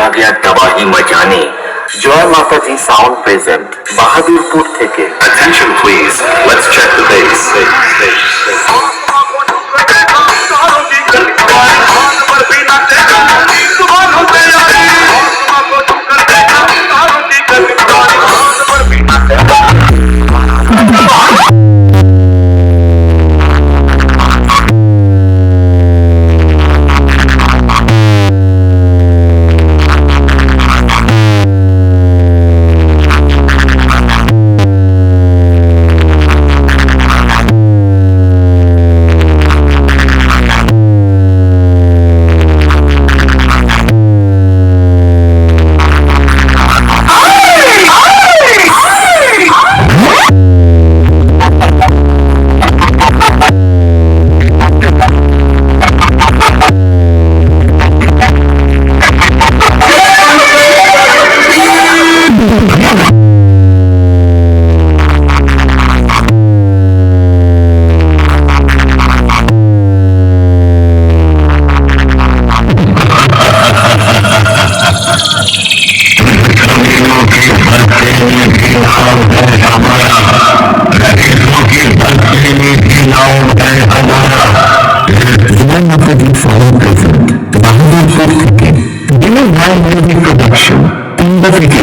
किया गया तबाही मचाने Jai Mata ji sound present Bahadurpur Attention, please. Let's check the base. Base, base, base. Attention please, let's check the bass. Joy Mataji sound present Bahadurpur থেকে দিনের ভাই music production তিনটা থেকে